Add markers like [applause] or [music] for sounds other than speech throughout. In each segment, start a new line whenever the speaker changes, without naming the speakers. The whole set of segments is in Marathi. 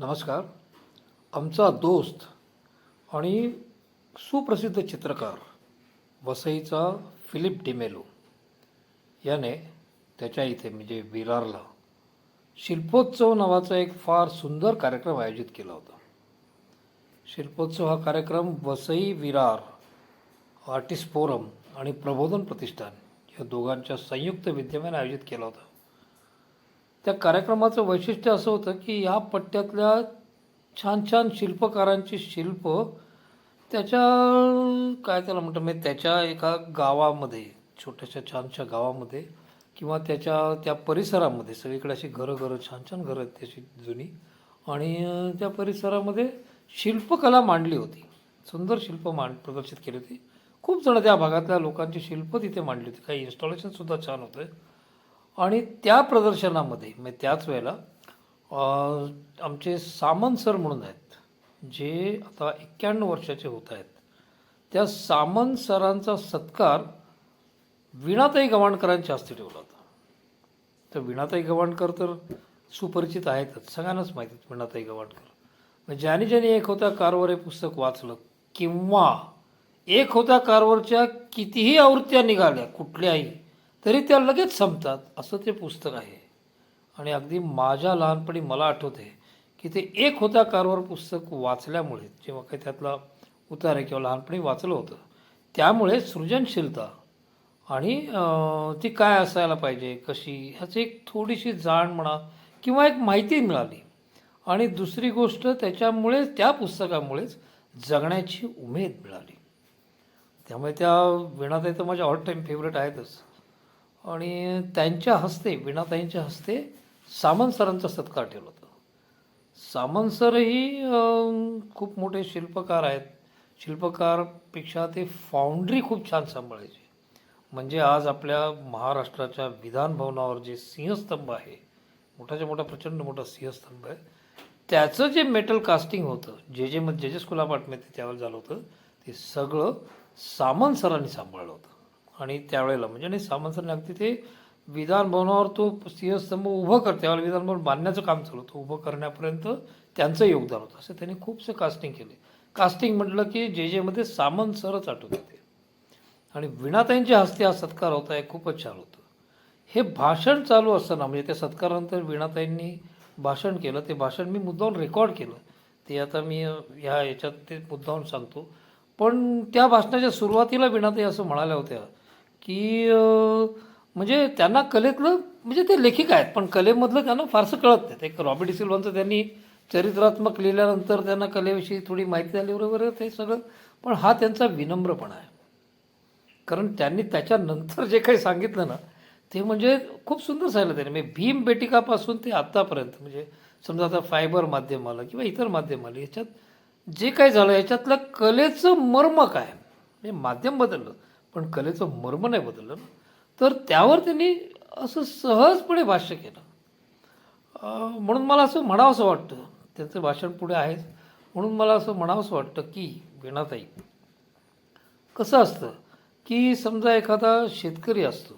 नमस्कार. आमचा दोस्त आणि सुप्रसिद्ध चित्रकार वसईचा फिलिप डिमेलो याने त्याच्या इथे म्हणजे विरारला शिल्पोत्सव नावाचा एक फार सुंदर कार्यक्रम आयोजित केला होता. शिल्पोत्सव हा कार्यक्रम वसई विरार आर्टिस्ट फोरम आणि प्रबोधन प्रतिष्ठान या दोघांच्या संयुक्त विद्यमाने आयोजित केला होता. त्या कार्यक्रमाचं वैशिष्ट्य असं होतं की या पट्ट्यातल्या छान छान शिल्पकारांची शिल्प त्याच्या काय त्याला म्हणतात म्हणजे त्याच्या एका गावामध्ये छोट्याशा छानशा गावामध्ये किंवा त्याच्या त्या परिसरामध्ये सगळीकडे अशी घरं घरं छान छान घरं आहेत त्याची जुनी. आणि त्या परिसरामध्ये शिल्पकला मांडली होती. सुंदर शिल्प मांड प्रदर्शित केली होती. खूप जण त्या भागातल्या लोकांची शिल्प तिथे मांडली होती. काही इन्स्टॉलेशनसुद्धा छान होतं. आणि त्या प्रदर्शनामध्ये म्हणजे त्याच वेळेला आमचे सामंत सर म्हणून आहेत जे आता एक्क्याण्णव वर्षाचे होत आहेत त्या सामंत सरांचा सत्कार विणाताई गवाणकरांच्या हस्ते ठेवला होता. तर विणाताई गवाणकर तर सुपरिचित आहेतच सगळ्यांनाच माहिती आहेत विणाताई गवाणकर मग ज्याने ज्याने एक होत्या कारवर हे पुस्तक वाचलं किंवा एक होत्या कारवरच्या कितीही आवृत्त्या निघाल्या कुठल्याही तरी त्या लगेच संपतात असं ते पुस्तक आहे. आणि अगदी माझ्या लहानपणी मला आठवते की ते एक होता कारवर पुस्तक वाचल्यामुळे जेव्हा काही त्यातला उतार आहे किंवा लहानपणी वाचलं होतं त्यामुळे सृजनशीलता आणि ती काय असायला पाहिजे कशी ह्याची एक थोडीशी जाण म्हणा किंवा एक माहिती मिळाली. आणि दुसरी गोष्ट त्याच्यामुळे त्या पुस्तकामुळेच जगण्याची उमेद मिळाली. त्यामुळे त्या वीणाताई तर माझ्या ऑल टाईम फेवरेट आहेतच. आणि त्यांच्या हस्ते विणाताईंच्या हस्ते सामंत सरांचा सत्कार ठेवला होता. सामंत सरही खूप मोठे शिल्पकार आहेत. शिल्पकारपेक्षा ते फाउंड्री खूप छान सांभाळायचे. म्हणजे आज आपल्या महाराष्ट्राच्या विधान भवनावर जे सिंहस्तंभ आहे मोठाच्या मोठा प्रचंड मोठा सिंहस्तंभ आहे त्याचं जे मेटल कास्टिंग होतं जे जे मग जे जे स्कूल अपार्टमेंट त्यावेळेला झालं होतं ते सगळं सामंत सरांनी सांभाळलं होतं. आणि त्यावेळेला. म्हणजे आणि सामंत सरांनी अगदी ते विधान भवनावर तो सिंहस्तंभ उभं कर त्यावेळेला विधान भवन बांधण्याचं काम चालू होतं. उभं करण्यापर्यंत त्यांचं योगदान होतं. असं त्यांनी खूपसे कास्टिंग केले कास्टिंग म्हटलं की जे जेमध्ये सामंत सरच आठवत होते. आणि विणाताईंच्या हस्ते हा सत्कार होता हे खूपच छान होतं. हे भाषण चालू असताना म्हणजे त्या सत्कारानंतर विणाताईंनी भाषण केलं. ते भाषण मी मुद्दाहून रेकॉर्ड केलं. ते आता मी ह्या याच्यात ते मुद्दाहून सांगतो. पण त्या भाषणाच्या सुरुवातीला विणाताई असं म्हणाल्या होत्या की म्हणजे त्यांना कलेतलं म्हणजे ते लेखिका आहेत पण कलेमधलं त्यांना फारसं कळत नाही. ते एक रॉबी डिसिल्वांचं त्यांनी चरित्रात्मक लिहिल्यानंतर त्यांना कलेविषयी थोडी माहिती झाली वगैरे ते सगळं. पण हा त्यांचा विनम्रपणा आहे. कारण त्यांनी त्याच्यानंतर जे काही सांगितलं ना ते म्हणजे खूप सुंदर सांगितलं त्यांनी. म्हणजे भीम बेटिकापासून ते आत्तापर्यंत म्हणजे समजा आता फायबर माध्यम आलं किंवा इतर माध्यम आलं याच्यात जे काही झालं याच्यातलं कलेचं मर्म काय? म्हणजे माध्यम बदललं. पण कलेचं मर्म नाही बदललं तर त्यावर त्यांनी असं सहजपणे भाष्य केलं. म्हणून मला असं म्हणावंसं वाटतं त्यांचं भाषण पुढे आहेच म्हणून मला असं म्हणावंसं वाटतं की वीणाताई कसं असतं की समजा एखादा शेतकरी असतो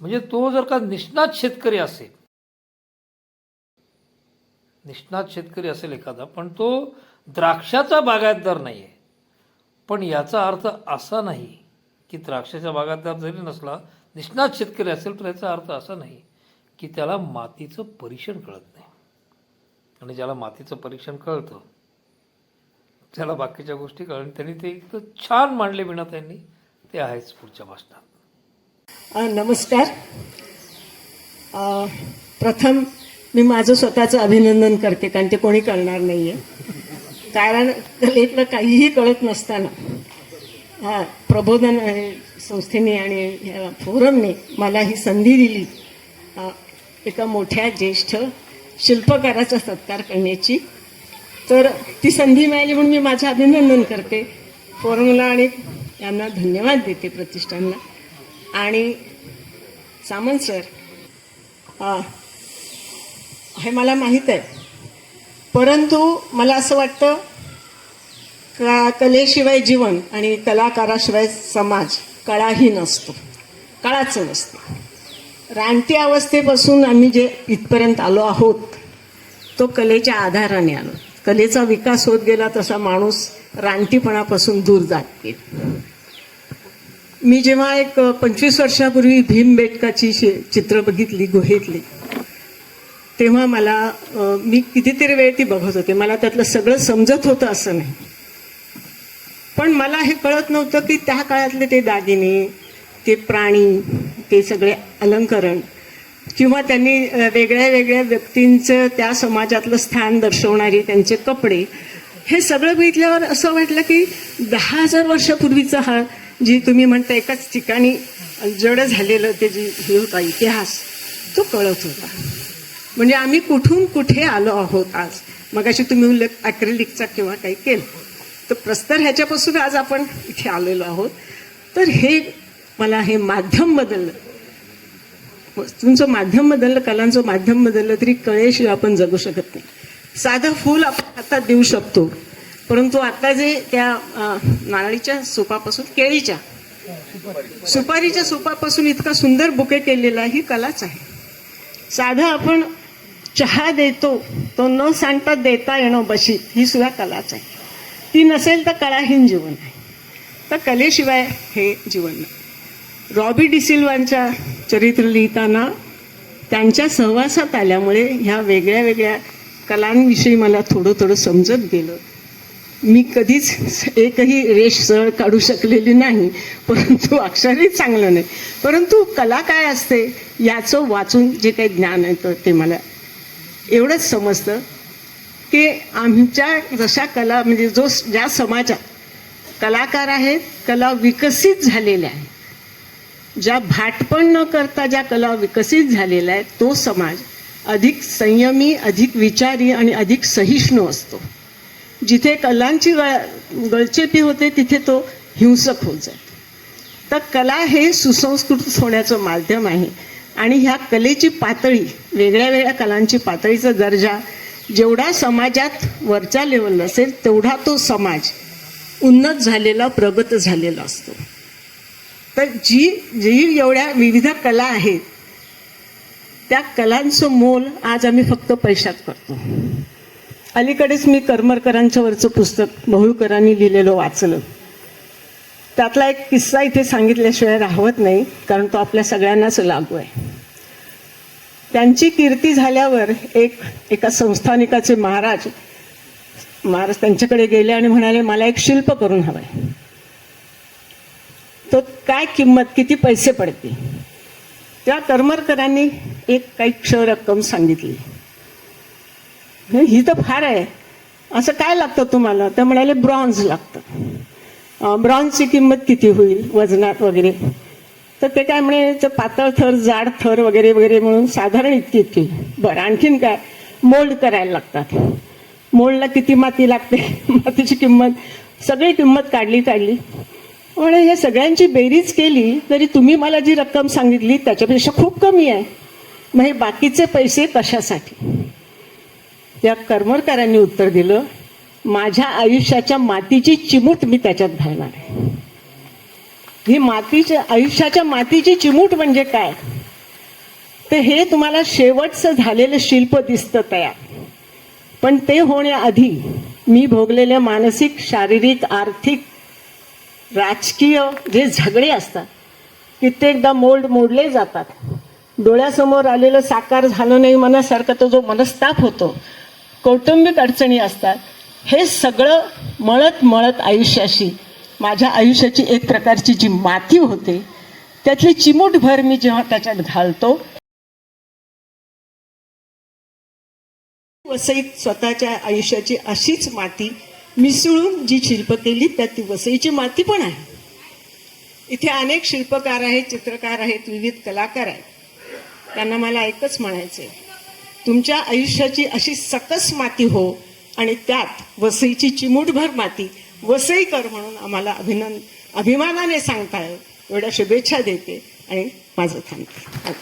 म्हणजे तो जर का निष्णात शेतकरी असेल निष्णात शेतकरी असेल एखादा पण तो द्राक्षाचा बागायतदार नाही आहे पण याचा अर्थ असा नाही की द्राक्षाचा बागायतदार जरी नसला निष्णात शेतकरी असेल तर याचा अर्थ असा नाही की त्याला मातीचं परीक्षण कळत नाही. आणि ज्याला मातीचं परीक्षण कळतं त्याला बाकीच्या गोष्टी कळण त्यांनी ते इतकं छान मांडले विना त्यांनी ते आहेच पुढच्या भाषणात.
नमस्कार. प्रथम मी माझं स्वतःचं अभिनंदन करते कारण ते कोणी करणार नाही आहे कारण कलेतलं काहीही कळत नसताना. हा प्रबोधन संस्थेने आणि ह्या फोरमने मला ही संधी दिली. एका मोठ्या ज्येष्ठ शिल्पकाराचा सत्कार करण्याची. तर ती संधी मिळाली म्हणून मी माझं अभिनंदन करते. फोरमला आणि यांना धन्यवाद देते प्रतिष्ठानला. आणि सामंत सर हे मला माहीत आहे. परंतु मला असं वाटतं का कलेशिवाय जीवन आणि कलाकाराशिवाय समाज कळाही नसतो. कळाचं नसतं. रानटी अवस्थेपासून आम्ही जे इथपर्यंत आलो आहोत तो कलेच्या आधाराने आलो. कलेचा विकास होत गेला तसा माणूस रानटीपणापासून दूर जात गेला. मी जेव्हा एक पंचवीस वर्षापूर्वी भीमबेटकाची शि- चित्र बघितली गुहेतली तेव्हा मला मी कितीतरी वेळ ती बघत होते. मला त्यातलं सगळं समजत होतं असं नाही. पण मला हे कळत नव्हतं की त्या काळातले ते दागिने ते प्राणी ते सगळे अलंकरण किंवा त्यांनी वेगळ्या वेगळ्या व्यक्तींचं त्या समाजातलं स्थान दर्शवणारे त्यांचे कपडे हे सगळं बघितल्यावर असं वाटलं की दहा हजार वर्षापूर्वीचा हा जी तुम्ही म्हणता एकाच ठिकाणी जड झालेलं ते जी हे होता इतिहास तो कळत होता. म्हणजे आम्ही कुठून कुठे आलो आहोत आज? मग अशी तुम्ही उल्लेख ॲक्रेलिकचा किंवा काही केलं. तर प्रस्तर ह्याच्यापासून आज आपण इथे आलेलो आहोत. तर हे मला हे माध्यम बदललं. वस्तूंचं माध्यम बदललं कलांचं माध्यम बदललं तरी कळेशिवाय आपण जगू शकत नाही. साधं फूल आपण हातात देऊ शकतो. परंतु आता जे त्या नारळीच्या सुपापासून केळीच्या सुपारीच्या सुपापासून इतका सुंदर बुके केलेला ही कलाच आहे. साधं आपण चहा देतो तो न सांगता देता येणं बशी ही सुद्धा कलाच आहे. ती नसेल तर कलाहीन जीवन आहे. तर कलेशिवाय हे जीवन नाही. रॉबी डिसिल्वांच्या चरित्र लिहिताना त्यांच्या सहवासात आल्यामुळे ह्या वेगळ्या वेगळ्या कलांविषयी मला थोडं थोडं समजत गेलं. मी कधीच एकही रेष सरळ काढू शकलेली नाही परंतु अक्षरही चांगलं नाही. परंतु कला काय असते याचं वाचून जे काही ज्ञान येतं ते मला एवढंच समजतं. की आमच्या जशा कला म्हणजे जो ज्या समाजात कलाकार आहेत कला विकसित झालेल्या आहेत. ज्या भाटपण न करता ज्या कला विकसित झालेल्या आहेत तो समाज अधिक संयमी अधिक विचारी आणि अधिक सहिष्णू असतो. जिथे कलांची गळ गळचेपी होते तिथे तो हिंसक होत जातो. तर कला हे सुसंस्कृत होण्याचं माध्यम आहे. आणि ह्या कलेची पातळी वेगळ्या वेगळ्या कलांची पातळीचा दर्जा जेवढा समाजात वरचा लेवल असेल तेवढा तो समाज उन्नत झालेला प्रगत झालेला असतो. तर जी जी एवढ्या विविध कला आहेत त्या कलांचं मोल आज आम्ही फक्त पैशात करतो. अलीकडेच मी करमरकरांच्या वरचं पुस्तक बहुळकरांनी लिहिलेलं वाचलं. त्यातला एक किस्सा इथे सांगितल्याशिवाय राहत नाही कारण तो आपल्या सगळ्यांनाच लागू आहे. त्यांची कीर्ती झाल्यावर एक एका संस्थानिकाचे महाराज महाराज त्यांच्याकडे गेले आणि म्हणाले मला एक शिल्प करून हवंय. तो काय किंमत किती पैसे पडतील? त्या करमरकरांनी एक काही क्ष रक्कम सांगितली. ही तर फार आहे. असं काय लागतं तुम्हाला? तर म्हणाले ब्रॉन्झ लागतं. ब्रॉन्झची किंमत किती होईल? वजनात वगैरे? तर ते काय म्हणे पातळ थर जाड थर वगैरे वगैरे म्हणून साधारण इतकी इतकी. बरं आणखीन काय? मोल्ड करायला लागतात. मोल्डला किती माती लागते? [laughs] मातीची किंमत. सगळी किंमत काढली काढली. म्हणजे हे सगळ्यांची बेरीज केली तरी तुम्ही मला जी रक्कम सांगितली त्याच्यापेक्षा खूप कमी आहे. मग हे बाकीचे पैसे कशासाठी? त्या कर्मरकारांनी उत्तर दिलं माझ्या आयुष्याच्या मातीची चिमूट मी त्याच्यात घालणार आहे. ही मातीच्या आयुष्याच्या मातीची चिमूट म्हणजे काय? तर हे तुम्हाला शेवटचं झालेलं शिल्प दिसतं तयार. पण ते होण्याआधी मी भोगलेल्या मानसिक शारीरिक आर्थिक राजकीय जे झगडे असतात कित्येकदा मोल्ड मोडले जातात. डोळ्यासमोर आलेलं साकार झालं नाही मनासारखा तो जो मनस्ताप होतो कौटुंबिक अडचणी असतात हे सगळं मळत मळत आयुष्याशी माझ्या आयुष्याची एक प्रकारची जी माती होते त्यातली चिमूटभर मी जेव्हा त्याच्यात घालतो वसईत स्वतःच्या आयुष्याची अशीच माती मिसळून जी शिल्प केली त्यात ती वसईची माती पण आहे. इथे अनेक शिल्पकार आहेत चित्रकार आहेत विविध कलाकार आहेत. त्यांना मला एकच म्हणायचं आहे तुमच्या आयुष्याची अशी सकस माती हो आणि त्यात वसईची चिमूटभर माती वसईकर म्हणून आम्हाला अभिनंद अभिमानाने सांगताय. एवढ्या शुभेच्छा देते आणि माझं थांबते.